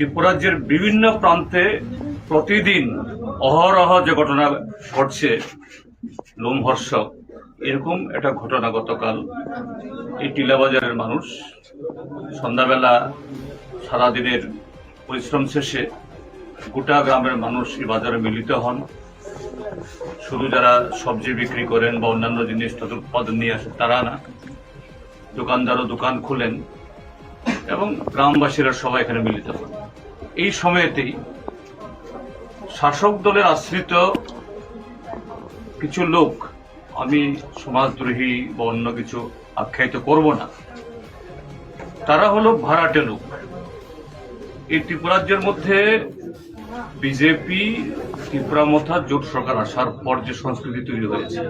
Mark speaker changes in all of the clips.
Speaker 1: ত্রিপুরাজ্যের বিভিন্ন প্রান্তে প্রতিদিন অহরহ যে ঘটনা ঘটছে, লোমহর্ষক, এরকম একটা ঘটনা গতকাল। এই টিলাবাজারের মানুষ সন্ধ্যাবেলা সারাদিনের পরিশ্রম শেষে গোটা গ্রামের মানুষ এই বাজারে মিলিত হন। শুধু যারা সবজি বিক্রি করেন বা অন্যান্য জিনিস তাদের উৎপাদন নিয়ে আসেন, তারা না। দোকানদারও দোকান খুলেন এবং গ্রামবাসীরা সবাই এখানে মিলিত হন। এই সময়েতেই শাসক দলের আশ্রিত কিছু লোক আমি সমাজদ্রোহী বা অন্য কিছু আখ্যায়িত করব না। তারা হলো ভাড়াটে লোক। এই ত্রিপুরাজ্যের মধ্যে বিজেপি, ত্রিপুরা মথা, জোট সরকার আসার পর যে সংস্কৃতি তৈরি হয়েছে,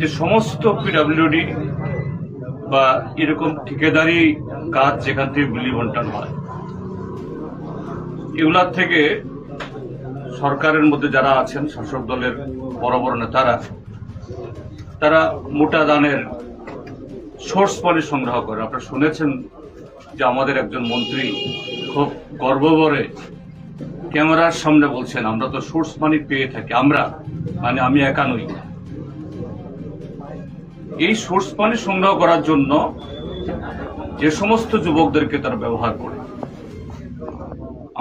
Speaker 1: যে সমস্ত পিডাব্লিউডি বা এরকম ঠিকাদারি কাজ যেখান থেকে বিলি বন্টন হয় এগুলার থেকে সরকারের মধ্যে যারা আছেন, শাসক দলের বড় বড় নেতারা, তারা মোটা দানের সোর্স পানি সংগ্রহ করে। আপনারা শুনেছেন যে আমাদের একজন মন্ত্রী খুব গর্ব করে ক্যামেরার সামনে বলছেন, আমরা তো সোর্স মানি পেয়ে থাকি, আমরা মানে আমি একা নই। এই সোর্স পানি সংগ্রহ করার জন্য যে সমস্ত যুবকদেরকে তারা ব্যবহার করে।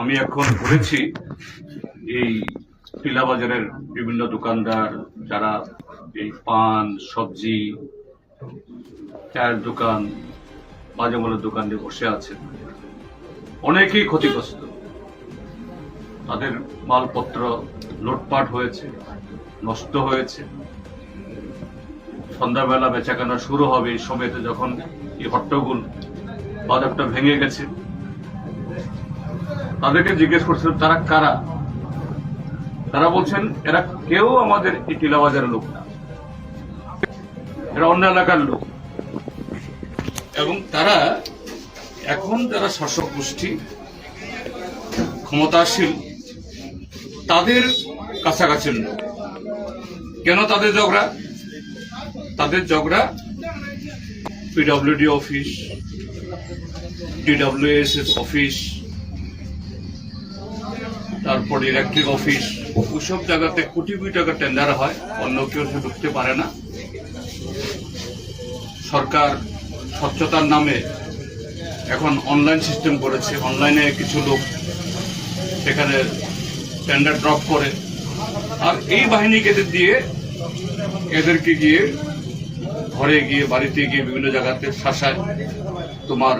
Speaker 1: আমি এখন ঘুরেছি এই টিলা বাজারের বিভিন্ন দোকানদার, যারা এই পান, সবজি, চায়ের দোকান, মাঝে দোকান দিয়ে বসে আছেন। অনেকেই ক্ষতিগ্রস্ত। তাদের মালপত্র লুটপাট হয়েছে, নষ্ট হয়েছে। সন্ধ্যাবেলা বেচাকেনা শুরু হবে এই সময়তে যখন এই হট্টগুল বাজারটা ভেঙে গেছে। তাদেরকে জিজ্ঞেস করছিলাম তারা কারা? তারা বলছেন, এরা কেউ আমাদের এই টিলা বাজারের লোক না। এরা অন্য এলাকার লোক। এবং তারা এখন যারা শাসক গোষ্ঠী, ক্ষমতাশীল, তাদের কাছাকাছির লোক কেন তাদের ঝগড়া? তাদের ঝগড়া পিডব্লিউডি অফিস ডিডব্লিউএসএস অফিস তারপর ইলেকট্রিক অফিস ওইসব জায়গাতে কোটি কোটি টাকা টেন্ডার হয়, অন্য কেউ সে ঢুকতে পারে না। সরকার স্বচ্ছতার নামে এখন অনলাইন সিস্টেম করেছে অনলাইনে কিছু লোক সেখানে টেন্ডার ড্রপ করে। আর এই বাহিনীকে দিয়ে এদেরকে গিয়ে ঘরে গিয়ে বাড়িতে গিয়ে বিভিন্ন জায়গাতে শাসায় তোমার